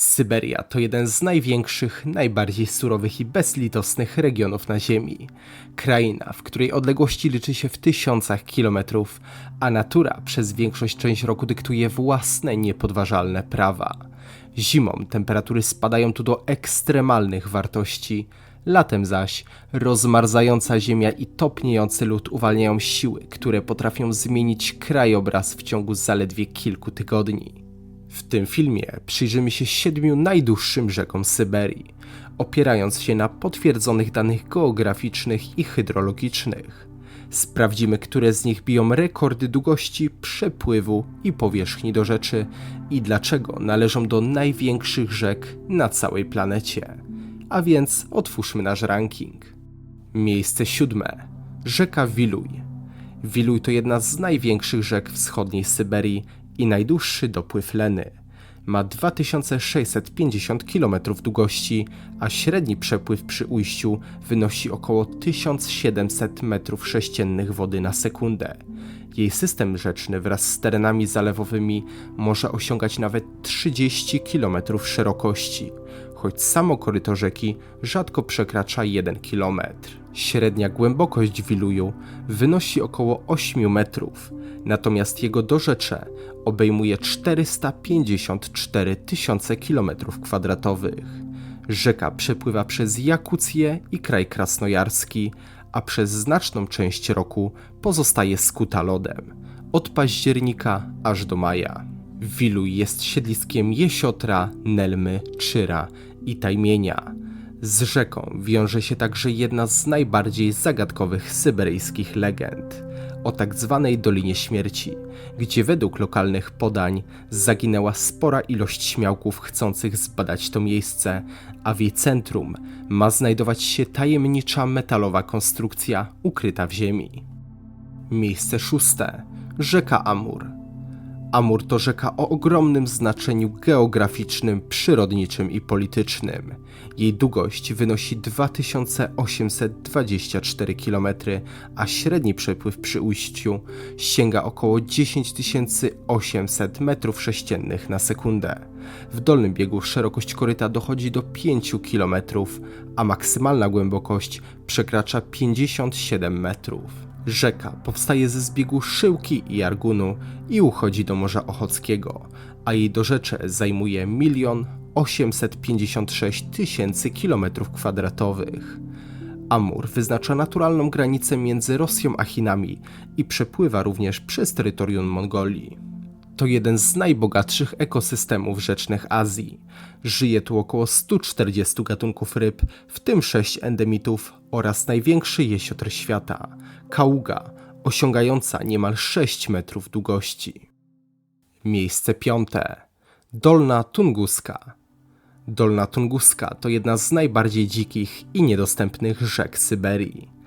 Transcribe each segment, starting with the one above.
Syberia to jeden z największych, najbardziej surowych i bezlitosnych regionów na Ziemi. Kraina, w której odległości liczy się w tysiącach kilometrów, a natura przez większość część roku dyktuje własne niepodważalne prawa. Zimą temperatury spadają tu do ekstremalnych wartości, latem zaś rozmarzająca ziemia i topniejący lód uwalniają siły, które potrafią zmienić krajobraz w ciągu zaledwie kilku tygodni. W tym filmie przyjrzymy się siedmiu najdłuższym rzekom Syberii, opierając się na potwierdzonych danych geograficznych i hydrologicznych. Sprawdzimy, które z nich biją rekordy długości, przepływu i powierzchni do rzeczy i dlaczego należą do największych rzek na całej planecie. A więc otwórzmy nasz ranking. Miejsce siódme. Rzeka Wiluj. Wiluj to jedna z największych rzek wschodniej Syberii i najdłuższy dopływ Leny. Ma 2650 km długości, a średni przepływ przy ujściu wynosi około 1700 m3 wody na sekundę. Jej system rzeczny wraz z terenami zalewowymi może osiągać nawet 30 km szerokości, choć samo koryto rzeki rzadko przekracza 1 km. Średnia głębokość Wiluju wynosi około 8 metrów, natomiast jego dorzecze obejmuje 454 tysiące kilometrów kwadratowych. Rzeka przepływa przez Jakucję i kraj krasnojarski, a przez znaczną część roku pozostaje skuta lodem, od października aż do maja. Wiluj jest siedliskiem jesiotra, nelmy, czyra i tajmienia. Z rzeką wiąże się także jedna z najbardziej zagadkowych syberyjskich legend o tak zwanej Dolinie Śmierci, gdzie według lokalnych podań zaginęła spora ilość śmiałków chcących zbadać to miejsce, a w jej centrum ma znajdować się tajemnicza metalowa konstrukcja ukryta w ziemi. Miejsce szóste. Rzeka Amur. Amur to rzeka o ogromnym znaczeniu geograficznym, przyrodniczym i politycznym. Jej długość wynosi 2824 km, a średni przepływ przy ujściu sięga około 10800 m3 na sekundę. W dolnym biegu szerokość koryta dochodzi do 5 km, a maksymalna głębokość przekracza 57 metrów. Rzeka powstaje ze zbiegu Szyłki i Argunu i uchodzi do Morza Ochockiego, a jej dorzecze zajmuje 1 856 tysięcy kilometrów kwadratowych. Amur wyznacza naturalną granicę między Rosją a Chinami i przepływa również przez terytorium Mongolii. To jeden z najbogatszych ekosystemów rzecznych Azji. Żyje tu około 140 gatunków ryb, w tym 6 endemitów oraz największy jesiotr świata kaługa, osiągająca niemal 6 metrów długości. Miejsce piąte. Dolna Tunguska. Dolna Tunguska to jedna z najbardziej dzikich i niedostępnych rzek Syberii.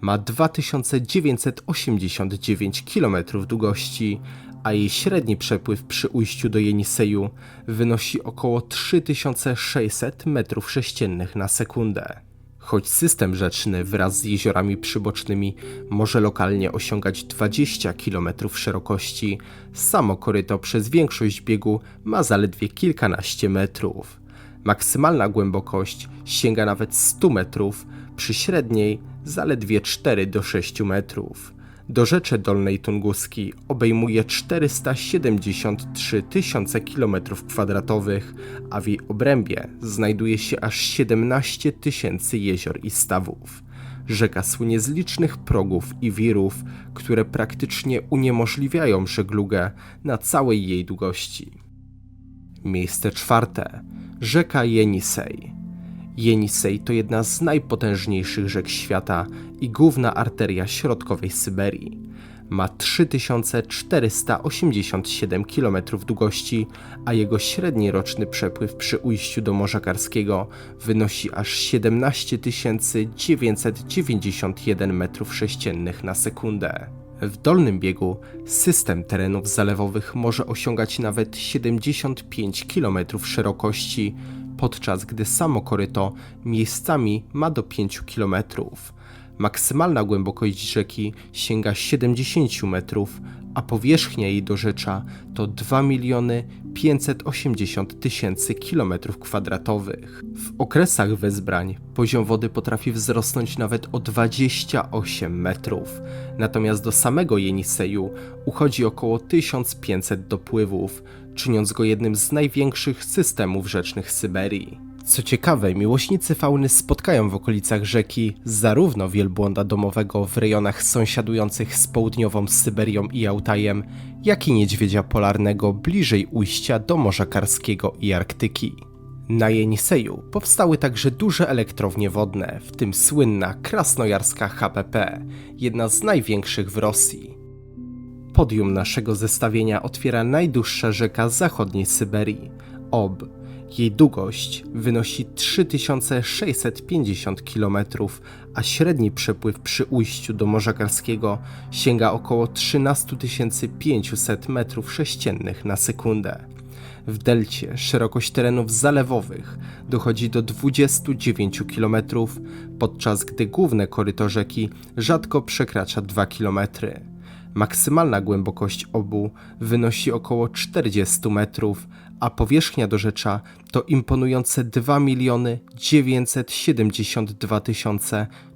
Ma 2989 km długości, a jej średni przepływ przy ujściu do Jeniseju wynosi około 3600 m3 na sekundę. Choć system rzeczny wraz z jeziorami przybocznymi może lokalnie osiągać 20 km szerokości, samo koryto przez większość biegu ma zaledwie kilkanaście metrów. Maksymalna głębokość sięga nawet 100 metrów, przy średniej zaledwie 4 do 6 metrów. Dorzecze Dolnej Tunguski obejmuje 473 tysiące kilometrów kwadratowych, a w jej obrębie znajduje się aż 17 tysięcy jezior i stawów. Rzeka słynie z licznych progów i wirów, które praktycznie uniemożliwiają żeglugę na całej jej długości. Miejsce czwarte. Rzeka Jenisej. Jenisej to jedna z najpotężniejszych rzek świata i główna arteria środkowej Syberii. Ma 3487 km długości, a jego średni roczny przepływ przy ujściu do Morza Karskiego wynosi aż 17 991 m3 na sekundę. W dolnym biegu system terenów zalewowych może osiągać nawet 75 km szerokości, podczas gdy samo koryto miejscami ma do 5 km. Maksymalna głębokość rzeki sięga 70 metrów, a powierzchnia jej dorzecza to 2 miliony 580 tysięcy kilometrów kwadratowych. W okresach wezbrań poziom wody potrafi wzrosnąć nawet o 28 metrów, natomiast do samego Jeniseju uchodzi około 1500 dopływów, czyniąc go jednym z największych systemów rzecznych Syberii. Co ciekawe, miłośnicy fauny spotkają w okolicach rzeki zarówno wielbłąda domowego w rejonach sąsiadujących z południową Syberią i Altajem, jak i niedźwiedzia polarnego bliżej ujścia do Morza Karskiego i Arktyki. Na Jeniseju powstały także duże elektrownie wodne, w tym słynna krasnojarska HPP, jedna z największych w Rosji. Podium naszego zestawienia otwiera najdłuższa rzeka zachodniej Syberii, Ob, jej długość wynosi 3650 km, a średni przepływ przy ujściu do Morza Karskiego sięga około 13 500 m3 na sekundę. W delcie szerokość terenów zalewowych dochodzi do 29 km, podczas gdy główne koryto rzeki rzadko przekracza 2 km. Maksymalna głębokość obu wynosi około 40 metrów, a powierzchnia dorzecza to imponujące 2 miliony 972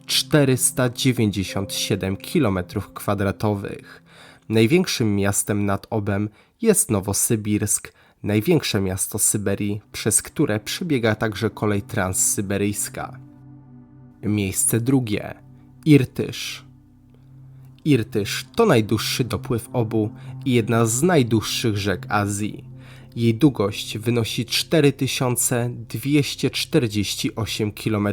497 km kwadratowych. Największym miastem nad Obem jest Nowosybirsk, największe miasto Syberii, przez które przebiega także kolej transsyberyjska. Miejsce drugie Irtysz. Irtysz to najdłuższy dopływ obu i jedna z najdłuższych rzek Azji. Jej długość wynosi 4248 km,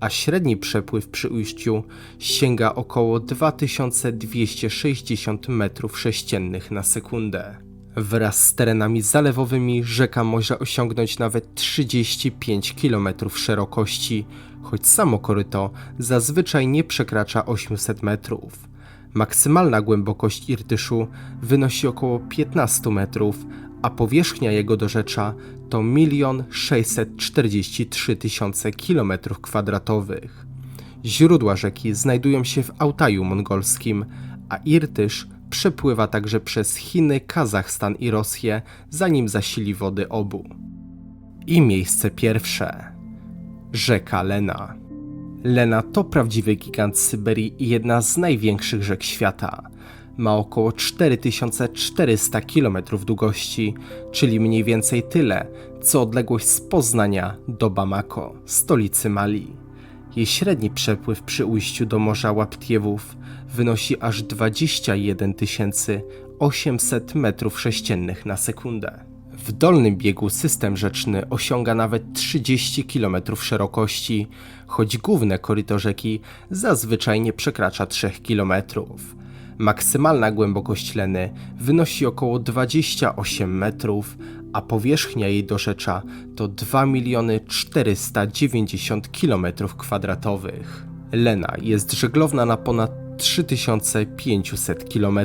a średni przepływ przy ujściu sięga około 2260 m3 na sekundę. Wraz z terenami zalewowymi rzeka może osiągnąć nawet 35 km szerokości, choć samo koryto zazwyczaj nie przekracza 800 metrów. Maksymalna głębokość Irtyszu wynosi około 15 metrów, a powierzchnia jego dorzecza to 1 643 tysiące kilometrów kwadratowych. Źródła rzeki znajdują się w Altaju mongolskim, a Irtysz przepływa także przez Chiny, Kazachstan i Rosję, zanim zasili wody obu. I miejsce pierwsze. Rzeka Lena. Lena to prawdziwy gigant Syberii i jedna z największych rzek świata. Ma około 4400 km długości, czyli mniej więcej tyle, co odległość z Poznania do Bamako, stolicy Mali. Jej średni przepływ przy ujściu do Morza Łaptiewów wynosi aż 21 800 m3 na sekundę. W dolnym biegu system rzeczny osiąga nawet 30 km szerokości, choć główne koryto rzeki zazwyczaj nie przekracza 3 km. Maksymalna głębokość Leny wynosi około 28 metrów, a powierzchnia jej dorzecza to 2 490 km kwadratowych. Lena jest żeglowna na ponad 3500 km,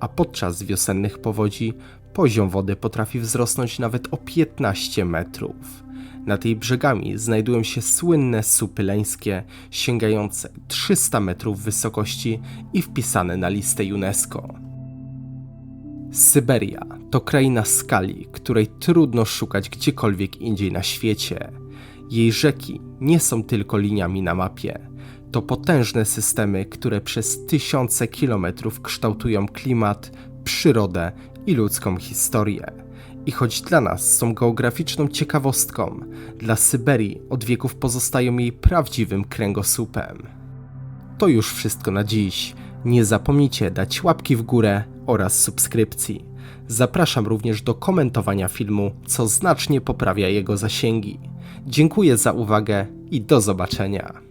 a podczas wiosennych powodzi poziom wody potrafi wzrosnąć nawet o 15 metrów. Nad jej brzegami znajdują się słynne supy leńskie, sięgające 300 metrów wysokości i wpisane na listę UNESCO. Syberia to kraina skali, której trudno szukać gdziekolwiek indziej na świecie. Jej rzeki nie są tylko liniami na mapie. To potężne systemy, które przez tysiące kilometrów kształtują klimat, przyrodę i ludzką historię. I choć dla nas są geograficzną ciekawostką, dla Syberii od wieków pozostają jej prawdziwym kręgosłupem. To już wszystko na dziś. Nie zapomnijcie dać łapki w górę oraz subskrypcji. Zapraszam również do komentowania filmu, co znacznie poprawia jego zasięgi. Dziękuję za uwagę i do zobaczenia.